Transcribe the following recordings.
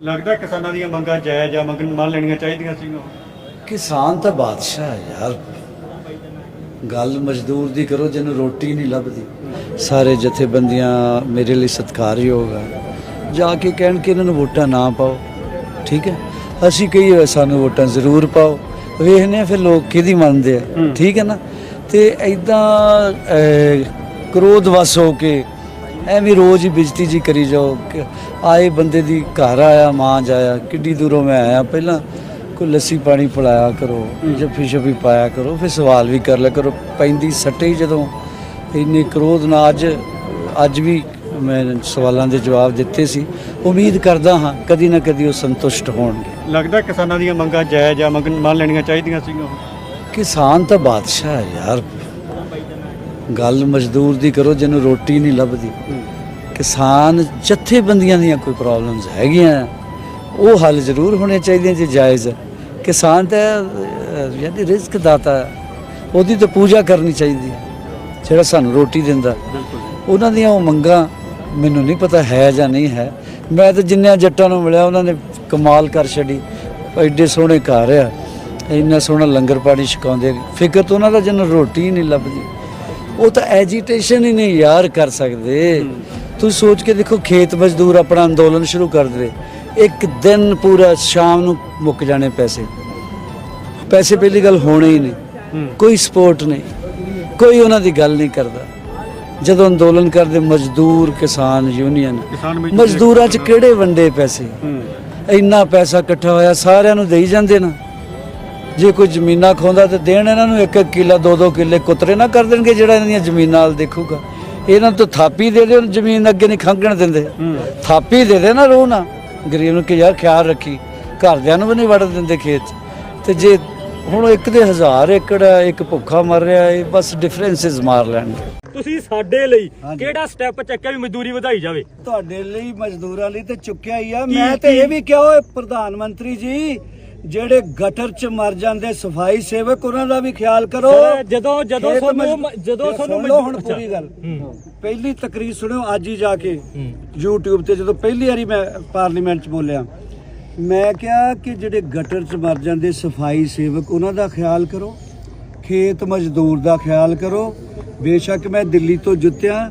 ਲੱਗਦਾ ਕਿਸਾਨਾਂ ਦੀਆਂ ਮੰਗਾਂ ਜਾਇਜ਼ ਆ ਮੰਗਣ ਮੰਨ ਲੈਣੀਆਂ ਚਾਹੀਦੀਆਂ ਸੀ ਕਿਸਾਨ ਤਾਂ ਬਾਦਸ਼ਾਹ ਹੈ ਯਾਰ। ਗੱਲ ਮਜ਼ਦੂਰ ਦੀ ਕਰੋ ਜਿਹਨੂੰ ਰੋਟੀ ਨਹੀਂ ਲੱਭਦੀ। ਸਾਰੇ ਜਥੇਬੰਦੀਆਂ ਮੇਰੇ ਲਈ ਸਤਿਕਾਰਯੋਗ ਆ। ਜਾ ਕੇ ਕਹਿਣ ਕਿ ਇਹਨਾਂ ਨੂੰ ਵੋਟਾਂ ਨਾ ਪਾਓ ਠੀਕ ਹੈ? ਅਸੀਂ ਕਹੀਏ ਸਾਨੂੰ ਵੋਟਾਂ ਜ਼ਰੂਰ ਪਾਓ। ਵੇਖਨੇ ਆ ਫਿਰ ਲੋਕ ਕਿਹਦੀ ਮੰਨਦੇ ਆ ਠੀਕ ਹੈ ਨਾ? ਤੇ ਐਦਾਂ ਕਰੋਧ ਵਸ ਹੋ ਕੇ ਐਵੇਂ ਰੋਜ਼ ਹੀ ਬਿਜਤੀ ਜੀ ਕਰੀ ਜਾਓ ਆਏ ਬੰਦੇ ਦੀ ਘਰ ਆਇਆ ਮਾਂ ਜਾਇਆ ਕਿੱਡੀ ਦੂਰੋਂ ਮੈਂ ਆਇਆ ਪਹਿਲਾਂ ਕੋਈ ਲੱਸੀ ਪਾਣੀ ਪਿਲਾਇਆ ਕਰੋ ਜੱਫੀ ਸ਼ਫੀ ਪਾਇਆ ਕਰੋ ਫਿਰ ਸਵਾਲ ਵੀ ਕਰ ਲਿਆ ਕਰੋ ਪੈਂਦੀ ਸੱਟੇ ਜਦੋਂ ਇੰਨੇ ਕਰੋਧ ਨਾਲ ਅੱਜ ਅੱਜ ਵੀ ਮੈਂ ਸਵਾਲਾਂ ਦੇ ਜਵਾਬ ਦਿੱਤੇ ਸੀ। ਉਮੀਦ ਕਰਦਾ ਹਾਂ ਕਦੀ ਨਾ ਕਦੀ ਉਹ ਸੰਤੁਸ਼ਟ ਹੋਣਗੇ। ਲੱਗਦਾ ਕਿਸਾਨਾਂ ਦੀਆਂ ਮੰਗਾਂ ਜਾਇਜ਼ ਆ ਮੰਨ ਲੈਣੀਆਂ ਚਾਹੀਦੀਆਂ ਸੀ ਕਿਸਾਨ ਤਾਂ ਬਾਦਸ਼ਾਹ ਹੈ ਯਾਰ। ਗੱਲ ਮਜ਼ਦੂਰ ਦੀ ਕਰੋ, ਜਿਹਨੂੰ ਰੋਟੀ ਨਹੀਂ ਲੱਭਦੀ। ਕਿਸਾਨ ਜਥੇਬੰਦੀਆਂ ਦੀਆਂ ਕੋਈ ਪ੍ਰੋਬਲਮਸ ਹੈਗੀਆਂ, ਉਹ ਹੱਲ ਜ਼ਰੂਰ ਹੋਣੇ ਚਾਹੀਦੇ ਜੇ ਜਾਇਜ਼ ਕਿਸਾਨ ਤਾਂ ਯਾਨੀ ਰਿਜ਼ਕ ਦਾਤਾ ਉਹਦੀ ਤਾਂ ਪੂਜਾ ਕਰਨੀ ਚਾਹੀਦੀ ਜਿਹੜਾ ਸਾਨੂੰ ਰੋਟੀ ਦਿੰਦਾ। ਉਹਨਾਂ ਦੀਆਂ ਉਹ ਮੰਗਾਂ ਮੈਨੂੰ ਨਹੀਂ ਪਤਾ ਹੈ ਜਾਂ ਨਹੀਂ ਹੈ। ਮੈਂ ਤਾਂ ਜਿੰਨਿਆਂ ਜੱਟਾਂ ਨੂੰ ਮਿਲਿਆ, ਉਹਨਾਂ ਨੇ ਕਮਾਲ ਕਰ ਛੱਡੀ। ਐਡੇ ਸੋਹਣੇ ਘਰ ਆ, ਇੰਨਾ ਸੋਹਣਾ ਲੰਗਰ ਪਾਣੀ ਛਕਾਉਂਦੇ ਫਿਕਰ ਤਾਂ ਉਹਨਾਂ ਦਾ, ਜਿਹਨੂੰ ਰੋਟੀ ਹੀ ਨਹੀਂ ਲੱਭਦੀ। ਉਹ ਤਾਂ ਐਜੀਟੇਸ਼ਨ ਹੀ ਨਹੀਂ ਯਾਰ ਕਰ ਸਕਦੇ। ਤੁਸੀਂ ਸੋਚ ਕੇ ਦੇਖੋ ਖੇਤ ਮਜ਼ਦੂਰ ਆਪਣਾ ਅੰਦੋਲਨ ਸ਼ੁਰੂ ਕਰ ਦੇਵੇ। ਇੱਕ ਦਿਨ ਪੂਰਾ ਸ਼ਾਮ ਨੂੰ ਮੁੱਕ ਜਾਣੇ ਪੈਸੇ। ਪੈਸੇ ਪਹਿਲੀ ਗੱਲ ਹੋਣੇ ਹੀ ਨਹੀਂ। ਕੋਈ ਸਪੋਰਟ ਨਹੀਂ। ਕੋਈ ਉਹਨਾਂ ਦੀ ਗੱਲ ਨਹੀਂ ਕਰਦਾ। ਜਦੋਂ ਅੰਦੋਲਨ ਕਰਦੇ ਮਜ਼ਦੂਰ ਕਿਸਾਨ ਯੂਨੀਅਨ ਮਜ਼ਦੂਰਾਂ 'ਚ ਕਿਹੜੇ ਵੰਡੇ ਪੈਸੇ? ਇੰਨਾ ਪੈਸਾ ਇਕੱਠਾ ਹੋਇਆ ਸਾਰਿਆਂ ਨੂੰ ਦੇਈ ਜਾਂਦੇ ਨਾ। ਜੇ ਕੋਈ ਜ਼ਮੀਨਾਂ ਖੋਂਦਾ ਤੇ ਦੇਣ ਇਹਨਾਂ ਨੂੰ ਇੱਕ ਇੱਕ ਕਿੱਲਾ ਦੋ ਦੋ ਕਿੱਲੇ ਕੁਤਰੇ ਨਾ ਕਰ ਦੇਣਗੇ ਜਿਹੜਾ ਇਹਨਾਂ ਦੀਆਂ ਜ਼ਮੀਨਾਂ ਨਾਲ ਦੇਖੂਗਾ। ਇਹਨਾਂ ਤੋਂ ਥਾਪੀ ਦੇ ਦੇ ਜ਼ਮੀਨ ਅੱਗੇ ਨਹੀਂ ਖੰਗਣ ਦਿੰਦੇ। ਥਾਪੀ ਦੇ ਦੇ ਨਾ ਰੋ ਨਾ ਗਰੀਬ ਨੂੰ ਕਿ ਯਾਰ ਖਿਆਲ ਰੱਖੀ ਘਰਦਿਆਂ ਨੂੰ ਵੀ ਨਹੀਂ ਵੜਨ ਦਿੰਦੇ ਖੇਤ। ਤੇ ਜੇ ਹੁਣ ਇੱਕ ਦੇ ਹਜ਼ਾਰ ਏਕੜ ਇੱਕ ਭੁੱਖਾ ਮਰ ਰਿਹਾ ਹੈ ਬਸ ਡਿਫਰੈਂਸਸ ਮਾਰ ਲੈਣਗੇ। ਤੁਸੀਂ ਸਾਡੇ ਲਈ। ਕਿਹੜਾ ਸਟੈਪ ਚੱਕਿਆ ਵੀ ਮਜ਼ਦੂਰੀ ਵਧਾਈ ਜਾਵੇ? ਤੁਹਾਡੇ ਲਈ ਮਜ਼ਦੂਰਾਂ ਲਈ ਤੇ ਚੁੱਕਿਆ ਹੀ ਆ। ਮੈਂ ਤੇ ਇਹ ਵੀ ਕਿਹਾ ਓਏ ਪ੍ਰਧਾਨ ਮੰਤਰੀ ਜੀ ਜਿਹੜੇ ਗਟਰ 'ਚ ਮਰ ਜਾਂਦੇ ਸਫਾਈ ਸੇਵਕ ਉਹਨਾਂ ਦਾ ਵੀ ਖਿਆਲ ਕਰੋ ਸਰ, ਜਦੋਂ- ਜਦੋਂ ਖੇਤ ਤੁਹਾਨੂੰ ਮਜ਼- ਮ- ਜਦੋਂ ਇਹ ਤੁਹਾਨੂੰ ਸੁਣ ਲਓ ਹੁਣ ਮਜ਼ਦੂਰ- ਪੂਰੀ ਗੱਲ ਹੂੰ। ਪਹਿਲੀ ਤਕਰੀਰ ਸੁਣਿਓ ਅੱਜ ਹੀ ਜਾ ਕੇ YouTube ਤੇ ਜਦੋਂ ਪਹਿਲੀ ਵਾਰੀ ਮੈਂ ਪਾਰਲੀਮੈਂਟ 'ਚ ਬੋਲਿਆ ਮੈਂ ਕਿਹਾ ਕਿ ਜਿਹੜੇ ਗਟਰ 'ਚ ਮਰ ਜਾਂਦੇ ਸਫਾਈ ਸੇਵਕ ਉਹਨਾਂ ਦਾ ਖਿਆਲ ਕਰੋ ਖੇਤ ਮਜ਼ਦੂਰ ਦਾ ਖਿਆਲ ਕਰੋ ਬੇਸ਼ੱਕ ਮੈਂ ਦਿੱਲੀ ਤੋਂ ਜੁੱਤਿਆ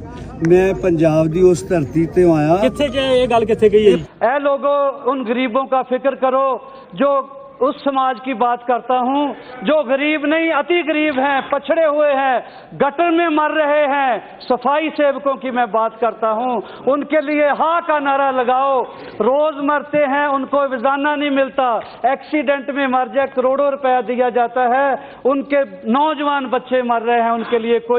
ਮੈਂ ਪੰਜਾਬ ਦੀ ਉਸ ਧਰਤੀ ਤੇ ਆਇਆ ਕਿੱਥੇ ਜੇ ਇਹ ਗੱਲ ਕਿੱਥੇ ਗਈ ਹੈ ਜੀ? ऐ लोगों उन गरीबों का फिक्र करो जो उस समाज की बात करता हूँ, जो गरीब नहीं, अति गरीब हैं, पछड़े हुए हैं, गटर में मर रहे हैं। सफ़ाई सेवकों की मैं बात करता हूँ, उनके लिए हा का नारा लगाओ। रोज मरते हैं, उनको रोज़ाना नहीं मिलता। एक्सीडेंट में मर जाए, करोड़ों रुपया दिया जाता है। उनके नौजवान बच्चे मर रहे हैं, उनके लिए कोई